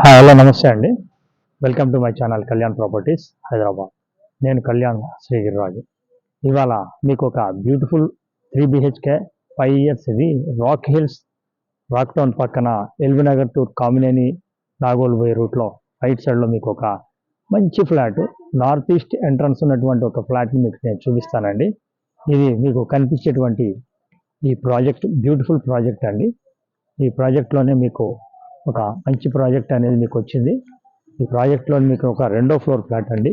Hi hello నమస్తే అండి. Welcome to my channel Kalyan properties Hyderabad నేను కళ్యాణ్ శ్రీగిరిరాజు. ఇవాళ మీకు ఒక beautiful three BHK five years ఇది రాక్ హిల్స్ రాక్ టౌన్ పక్కన ఎల్బీనగర్ టు కామినేని నాగోల్ పోయే రూట్లో రైట్ సైడ్లో మీకు ఒక మంచి ఫ్లాట్ నార్త్ ఈస్ట్ ఎంట్రన్స్ ఉన్నటువంటి ఒక ఫ్లాట్ని మీకు నేను చూపిస్తానండి. ఇది మీకు కనిపించేటువంటి ఈ ప్రాజెక్ట్ బ్యూటిఫుల్ ప్రాజెక్ట్ అండి. ఈ ప్రాజెక్ట్లోనే మీకు ఒక మంచి ప్రాజెక్ట్ అనేది మీకు వచ్చింది. ఈ ప్రాజెక్ట్లో మీకు ఒక రెండో ఫ్లోర్ ఫ్లాట్ అండి.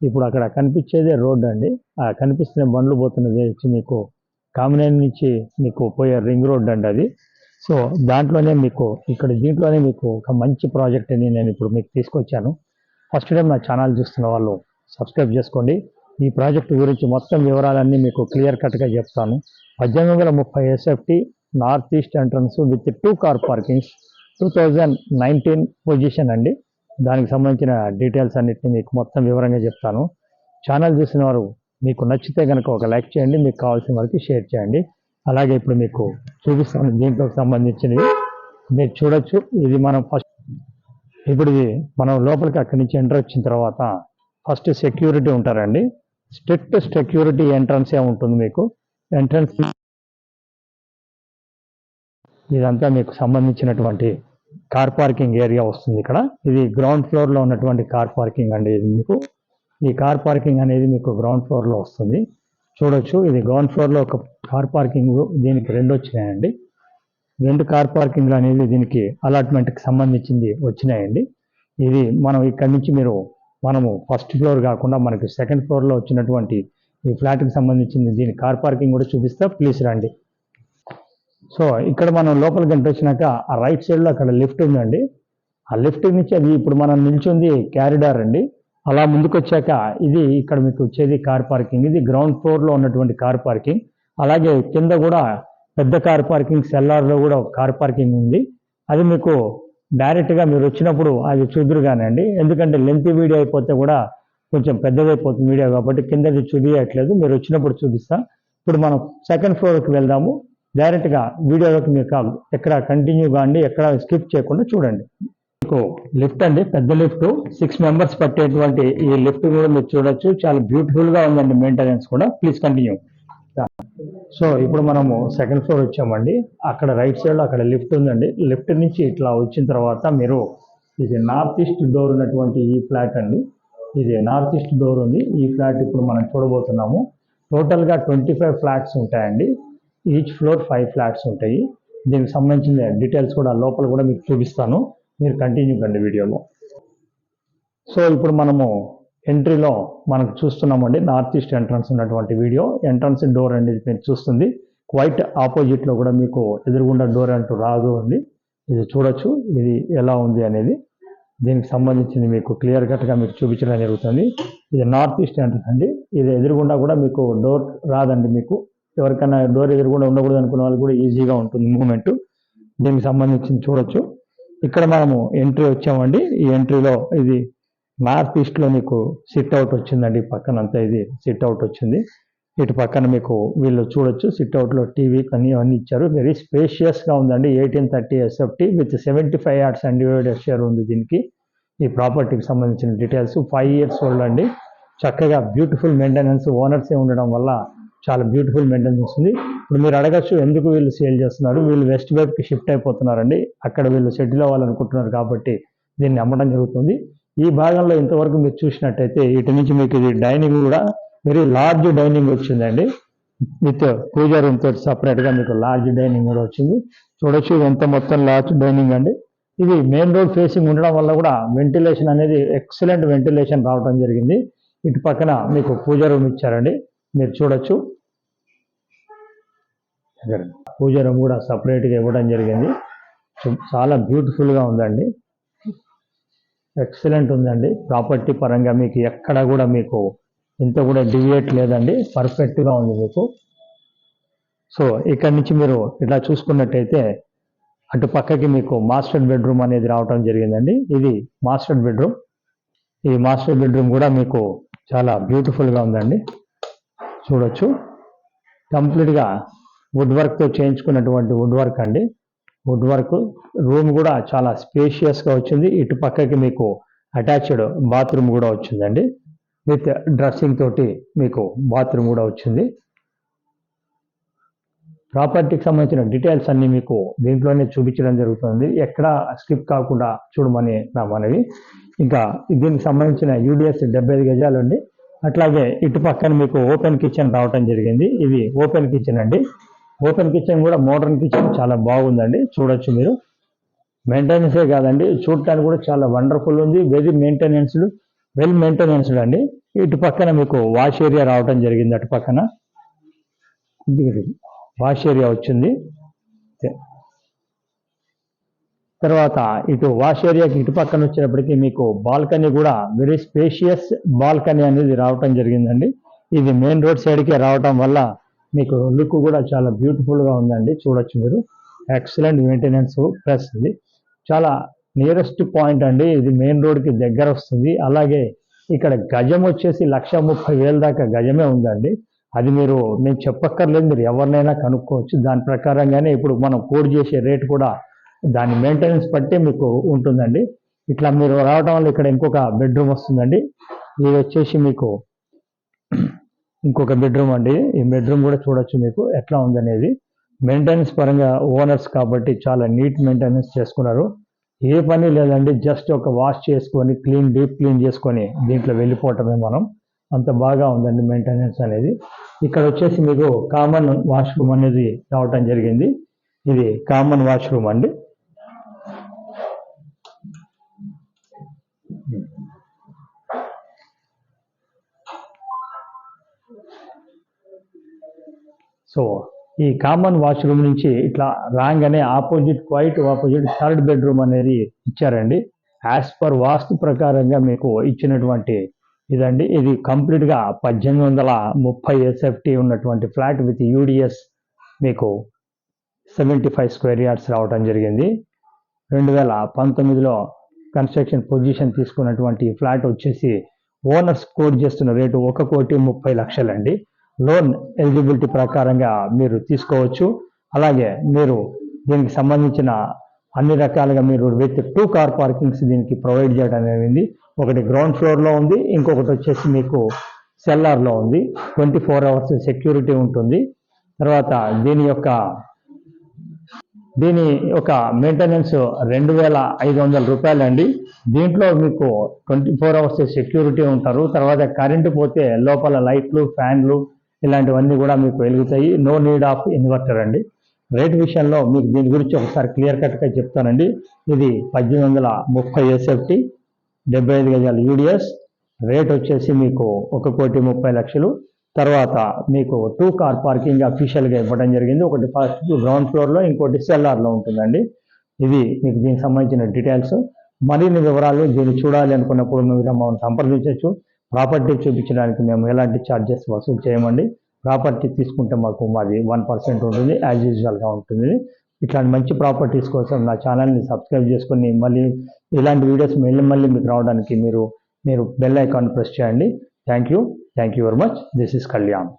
ఇప్పుడు అక్కడ కనిపించేదే రోడ్ అండి. ఆ కనిపిస్తున్న బండ్లు పోతున్నది వచ్చి మీకు కామినేని నుంచి మీకు పోయే రింగ్ రోడ్ అండి అది. సో దాంట్లోనే మీకు ఇక్కడ దీంట్లోనే మీకు ఒక మంచి ప్రాజెక్ట్ అని నేను ఇప్పుడు మీకు తీసుకొచ్చాను. ఫస్ట్ టైం నా ఛానల్ చూస్తున్న వాళ్ళు సబ్స్క్రైబ్ చేసుకోండి. ఈ ప్రాజెక్ట్ గురించి మొత్తం వివరాలన్నీ మీకు క్లియర్ కట్గా చెప్తాను. పద్దెనిమిది వందల ముప్పై SFT north east entrance with two car parkings two thousand nineteen position అండి. దానికి సంబంధించిన డీటెయిల్స్ అన్నిటిని మీకు మొత్తం వివరంగా చెప్తాను. ఛానల్ చూసిన వారు మీకు నచ్చితే కనుక ఒక లైక్ చేయండి మీకు కావాల్సిన వారికి షేర్ చేయండి. అలాగే ఇప్పుడు మీకు చూపిస్తాను దీంట్లో సంబంధించినవి. మీరు చూడొచ్చు ఇది మనం ఫస్ట్ ఇప్పుడు ఇది మనం లోపలికి అక్కడి నుంచి ఎంటర్ వచ్చిన తర్వాత ఫస్ట్ సెక్యూరిటీ ఉంటారండి. స్ట్రిక్ట్ సెక్యూరిటీ ఎంట్రన్సే ఉంటుంది మీకు? ఎంట్రన్స్ ఇదంతా మీకు సంబంధించినటువంటి కార్ పార్కింగ్ ఏరియా వస్తుంది ఇక్కడ. ఇది గ్రౌండ్ ఫ్లోర్లో ఉన్నటువంటి కార్ పార్కింగ్ అండి ఇది మీకు. ఈ కార్ పార్కింగ్ అనేది మీకు గ్రౌండ్ ఫ్లోర్లో వస్తుంది. చూడొచ్చు ఇది గ్రౌండ్ ఫ్లోర్లో ఒక కార్ పార్కింగ్ దీనికి రెండు వచ్చినాయండి. రెండు కార్ పార్కింగ్లు అనేది దీనికి అలాట్మెంట్కి సంబంధించింది వచ్చినాయండి. ఇది మనం ఇక్కడి నుంచి మీరు మనము ఫస్ట్ ఫ్లోర్ కాకుండా మనకి సెకండ్ ఫ్లోర్లో వచ్చినటువంటి ఈ ఫ్లాట్కి సంబంధించింది దీని కార్ పార్కింగ్ కూడా చూపిస్తా. ప్లీజ్ రండి. సో ఇక్కడ మనం లోపలికి ఎంటర్ వచ్చినాక ఆ రైట్ సైడ్లో అక్కడ లిఫ్ట్ ఉందండి. ఆ లిఫ్ట్ నుంచి అది ఇప్పుడు మనం నిల్చుంది క్యారిడార్ అండి. అలా ముందుకు వచ్చాక ఇది ఇక్కడ మీకు వచ్చేది కార్ పార్కింగ్ ఇది గ్రౌండ్ ఫ్లోర్లో ఉన్నటువంటి కార్ పార్కింగ్ అలాగే కింద కూడా పెద్ద కార్ పార్కింగ్ సెల్లార్లో కూడా ఒక కార్ పార్కింగ్ ఉంది. అది మీకు డైరెక్ట్గా మీరు వచ్చినప్పుడు అది చూదురుగానండి ఎందుకంటే లెంత్ వీడియో అయిపోతే కూడా కొంచెం పెద్దదైపోతుంది వీడియో కాబట్టి కిందది చూపించట్లేదు మీరు వచ్చినప్పుడు చూపిస్తా. ఇప్పుడు మనం సెకండ్ ఫ్లోర్కి వెళ్దాము. డైరెక్ట్గా వీడియోలోకి మీరు కాదు. ఎక్కడ కంటిన్యూ కాండి ఎక్కడ స్కిప్ చేయకుండా చూడండి. మీకు లిఫ్ట్ అండి పెద్ద లిఫ్ట్. సిక్స్ మెంబర్స్ పట్టేటువంటి ఈ లిఫ్ట్ కూడా మీరు చూడొచ్చు. చాలా బ్యూటిఫుల్గా ఉందండి మెయింటెనెన్స్ కూడా. ప్లీజ్ కంటిన్యూ సో ఇప్పుడు మనము సెకండ్ ఫ్లోర్ వచ్చామండి. అక్కడ రైట్ సైడ్ అక్కడ లిఫ్ట్ ఉందండి. లిఫ్ట్ నుంచి ఇట్లా వచ్చిన తర్వాత మీరు ఇది నార్త్ ఈస్ట్ డోర్ ఉన్నటువంటి ఈ ఫ్లాట్ అండి. ఇది నార్త్ ఈస్ట్ డోర్ ఉంది. ఈ ఫ్లాట్ ఇప్పుడు మనం చూడబోతున్నాము. టోటల్గా ట్వంటీ ఫైవ్ ఫ్లాట్స్ ఉంటాయండి. ఈచ్ ఫ్లోర్ ఫైవ్ ఫ్లాట్స్ ఉంటాయి. దీనికి సంబంధించిన డీటెయిల్స్ కూడా లోపల కూడా మీకు చూపిస్తాను. మీరు కంటిన్యూ కండి వీడియోలో సో ఇప్పుడు మనము ఎంట్రీలో మనకు చూస్తున్నామండి నార్త్ ఈస్ట్ ఎంట్రన్స్ ఉన్నటువంటి వీడియో ఎంట్రన్స్ డోర్ అనేది మీరు చూస్తుంది. క్వైట్ ఆపోజిట్లో కూడా మీకు ఎదురుగుండా డోర్ అంటూ రాదు ఉంది ఇది చూడొచ్చు. ఇది ఎలా ఉంది అనేది దీనికి సంబంధించింది మీకు క్లియర్ కట్గా మీకు చూపించడం జరుగుతుంది. ఇది నార్త్ ఈస్ట్ ఎంట్రన్స్ అండి. ఇది ఎదురుగుండా కూడా మీకు డోర్ రాదండి మీకు. ఎవరికైనా డోర్ ఎదురుకుండా ఉండకూడదు అనుకున్న వాళ్ళు కూడా ఈజీగా ఉంటుంది మూమెంట్. దీనికి సంబంధించి చూడొచ్చు. ఇక్కడ మనము ఎంట్రీ వచ్చామండి. ఈ ఎంట్రీలో ఇది నార్త్ ఈస్ట్లో మీకు సిట్ అవుట్ వచ్చిందండి. పక్కన అంతా ఇది సిట్ అవుట్ వచ్చింది. ఇటు పక్కన మీకు వీళ్ళు చూడొచ్చు. సిట్ అవుట్లో టీవీ కానీ అన్నీ ఇచ్చారు. వెరీ స్పేషియస్గా ఉందండి. Eighteen thirty SFT with seventy five yards undivided share ఉంది దీనికి. ఈ ప్రాపర్టీకి సంబంధించిన డీటెయిల్స్. ఫైవ్ ఇయర్స్ ఓల్డ్ అండి. చక్కగా బ్యూటిఫుల్ మెయింటెనెన్స్ ఓనర్సే ఉండడం వల్ల చాలా బ్యూటిఫుల్ మెయింటెన్స్ వస్తుంది ఇప్పుడు మీరు అడగచ్చు ఎందుకు వీళ్ళు సేల్ చేస్తున్నారు? వీళ్ళు వెస్ట్ వైపుకి షిఫ్ట్ అయిపోతున్నారండి. అక్కడ వీళ్ళు సెటిల్ అవ్వాలనుకుంటున్నారు కాబట్టి దీన్ని అమ్మడం జరుగుతుంది. ఈ భాగంలో ఇంతవరకు మీరు చూసినట్టయితే ఇటు నుంచి మీకు ఇది డైనింగ్ కూడా వెరీ లార్జ్ డైనింగ్ వచ్చిందండి. విత్ పూజ రూమ్ తోటి సపరేట్గా మీకు లార్జ్ డైనింగ్ కూడా వచ్చింది. చూడొచ్చు ఇది ఎంత మొత్తం లార్జ్ డైనింగ్ అండి. ఇది మెయిన్ రోడ్ ఫేసింగ్ ఉండడం వల్ల కూడా వెంటిలేషన్ అనేది ఎక్సలెంట్ వెంటిలేషన్ రావడం జరిగింది. ఇటు పక్కన మీకు పూజా రూమ్ ఇచ్చారండి. మీరు చూడొచ్చు. పూజ రూమ్ కూడా సపరేట్గా ఇవ్వడం జరిగింది. చాలా బ్యూటిఫుల్గా ఉందండి. ఎక్సలెంట్ ఉందండి. ప్రాపర్టీ పరంగా మీకు ఎక్కడ కూడా మీకు ఇంత కూడా డివియేట్ లేదండి. పర్ఫెక్ట్గా ఉంది మీకు. సో ఇక్కడ నుంచి మీరు ఇలా చూసుకున్నట్టయితే అటు పక్కకి మీకు మాస్టర్ బెడ్రూమ్ అనేది రావటం జరిగిందండి. ఇది మాస్టర్ బెడ్రూమ్ ఈ మాస్టర్ బెడ్రూమ్ కూడా మీకు చాలా బ్యూటిఫుల్గా ఉందండి. చూడొచ్చు. కంప్లీట్గా వుడ్ వర్క్తో చేయించుకున్నటువంటి వుడ్ వర్క్ అండి. వుడ్ వర్క్ రూమ్ కూడా చాలా స్పేషియస్గా వచ్చింది. ఇటు పక్కకి మీకు అటాచ్డ్ బాత్రూమ్ కూడా వచ్చిందండి. విత్ డ్రెస్సింగ్ తోటి మీకు బాత్రూమ్ కూడా వచ్చింది. ప్రాపర్టీకి సంబంధించిన డీటెయిల్స్ అన్నీ మీకు దీంట్లోనే చూపించడం జరుగుతుంది. ఎక్కడ స్కిప్ కాకుండా చూడమని నా మనవి. ఇంకా దీనికి సంబంధించిన యూడిఎస్ డెబ్బై ఐదు గజాలు అండి. అట్లాగే ఇటు పక్కన మీకు ఓపెన్ కిచెన్ రావటం జరిగింది. ఇది ఓపెన్ కిచెన్ అండి. ఓపెన్ కిచెన్ కూడా మోడర్న్ కిచెన్ చాలా బాగుందండి చూడొచ్చు మీరు. మెయింటెనెన్సే కాదండి చూడటానికి కూడా చాలా వండర్ఫుల్ ఉంది. వెరీ మెయింటెనెన్స్డ్ వెల్ మెయింటెనెన్స్డ్ అండి. ఇటు పక్కన మీకు వాష్ ఏరియా రావటం జరిగింది అటు పక్కన. వాష్ ఏరియా వచ్చింది. తర్వాత ఇటు వాష్ ఏరియాకి ఇటు పక్కన వచ్చినప్పటికీ మీకు బాల్కనీ కూడా వెరీ స్పేషియస్ బాల్కనీ అనేది రావటం జరిగిందండి. ఇది మెయిన్ రోడ్ సైడ్కే రావటం వల్ల మీకు లుక్ కూడా చాలా బ్యూటిఫుల్గా ఉందండి. చూడొచ్చు మీరు. ఎక్సలెంట్ మెయింటెనెన్స్ ప్లస్ ఇది. చాలా నియరెస్ట్ పాయింట్ అండి. ఇది మెయిన్ రోడ్కి దగ్గర వస్తుంది. అలాగే ఇక్కడ గజం వచ్చేసి లక్ష ముప్పై వేల దాకా గజమే ఉందండి. అది మీరు నేను చెప్పక్కర్లేదు మీరు ఎవరినైనా కనుక్కోవచ్చు. దాని ప్రకారంగానే ఇప్పుడు మనం కోడ్ చేసే రేట్ కూడా దాని మెయింటెనెన్స్ బట్టే మీకు ఉంటుందండి. ఇట్లా మీరు రావడం వల్ల ఇక్కడ ఇంకొక బెడ్రూమ్ వస్తుందండి. ఇది వచ్చేసి మీకు ఇంకొక బెడ్రూమ్ అండి. ఈ బెడ్రూమ్ కూడా చూడొచ్చు మీకు ఎట్లా ఉందనేది. మెయింటెనెన్స్ పరంగా ఓనర్స్ కాబట్టి చాలా నీట్ మెయింటెనెన్స్ చేసుకున్నారు. ఏ పని లేదండి. జస్ట్ ఒక వాష్ చేసుకొని క్లీన్ డీప్ క్లీన్ చేసుకొని దీంట్లో వెళ్ళిపోవటమే మనం. అంత బాగా ఉందండి మెయింటెనెన్స్ అనేది. ఇక్కడ వచ్చేసి మీకు కామన్ వాష్రూమ్ అనేది రావటం జరిగింది. ఇది కామన్ వాష్రూమ్ అండి. సో ఈ కామన్ వాష్రూమ్ నుంచి ఇట్లా రాగానే opposite quite opposite third bedroom అనేది ఇచ్చారండి. యాజ్ పర్ వాస్తు ప్రకారంగా మీకు ఇచ్చినటువంటి ఇదండి. ఇది కంప్లీట్గా పద్దెనిమిది వందల ముప్పై ఎస్ఎఫ్టీ ఉన్నటువంటి ఫ్లాట్ విత్ యూడిఎస్ మీకు సెవెంటీ ఫైవ్ స్క్వేర్ యార్డ్స్ రావడం జరిగింది. రెండు వేల పంతొమ్మిదిలో కన్స్ట్రక్షన్ పొజిషన్ తీసుకున్నటువంటి ఫ్లాట్ వచ్చేసి ఓనర్స్ కోడ్ చేస్తున్న రేటు ఒక కోటి ముప్పై లక్షలండి. లోన్ ఎలిజిబిలిటీ ప్రకారంగా మీరు తీసుకోవచ్చు. అలాగే మీరు దీనికి సంబంధించిన అన్ని రకాలుగా మీరు విత్ టూ కార్ పార్కింగ్స్ దీనికి ప్రొవైడ్ చేయడం అనేది ఒకటి గ్రౌండ్ ఫ్లోర్లో ఉంది ఇంకొకటి వచ్చేసి మీకు సెల్లార్లో ఉంది. ట్వంటీ ఫోర్ అవర్స్ సెక్యూరిటీ ఉంటుంది. తర్వాత దీని యొక్క దీని యొక్క మెయింటెనెన్స్ రెండు వేల ఐదు వందల రూపాయలు అండి దీంట్లో మీకు ట్వంటీ ఫోర్ అవర్స్ సెక్యూరిటీ ఉంటారు. తర్వాత కరెంటు పోతే లోపల లైట్లు ఫ్యాన్లు ఇలాంటివన్నీ కూడా మీకు వెలుగుతాయి. నో నీడ్ ఆఫ్ ఇన్వర్టర్ అండి. రేట్ విషయంలో మీకు దీని గురించి ఒకసారి క్లియర్ కట్గా చెప్తానండి. ఇది పద్దెనిమిది వందల ముప్పై ఎస్ఎఫ్టీ డెబ్బై ఐదు గజాల యూడిఎస్ రేట్ వచ్చేసి మీకు ఒక కోటి ముప్పై లక్షలు. తర్వాత మీకు టూ కార్ పార్కింగ్ అఫీషియల్గా ఇవ్వడం జరిగింది. ఒకటి ఫస్ట్ గ్రౌండ్ ఫ్లోర్లో ఇంకోటి సెల్లార్లో ఉంటుందండి. ఇది మీకు దీనికి సంబంధించిన డీటెయిల్స్. మరిన్ని వివరాలు దీన్ని చూడాలి అనుకున్నప్పుడు మీరు మమ్మల్ని సంప్రదించవచ్చు. ప్రాపర్టీ చూపించడానికి మేము ఎలాంటి ఛార్జెస్ వసూలు చేయమండి. ప్రాపర్టీ తీసుకుంటే మాకు మాది వన్ పర్సెంట్ ఉంటుంది యాజ్ యూజువల్గా ఉంటుంది. ఇట్లాంటి మంచి ప్రాపర్టీస్ కోసం నా ఛానల్ని సబ్స్క్రైబ్ చేసుకొని మళ్ళీ ఇలాంటి వీడియోస్ మళ్ళీ మళ్ళీ మీకు రావడానికి మీరు మీరు బెల్ ఐకాన్ ప్రెస్ చేయండి. Thank you thank you very much this is Kalyan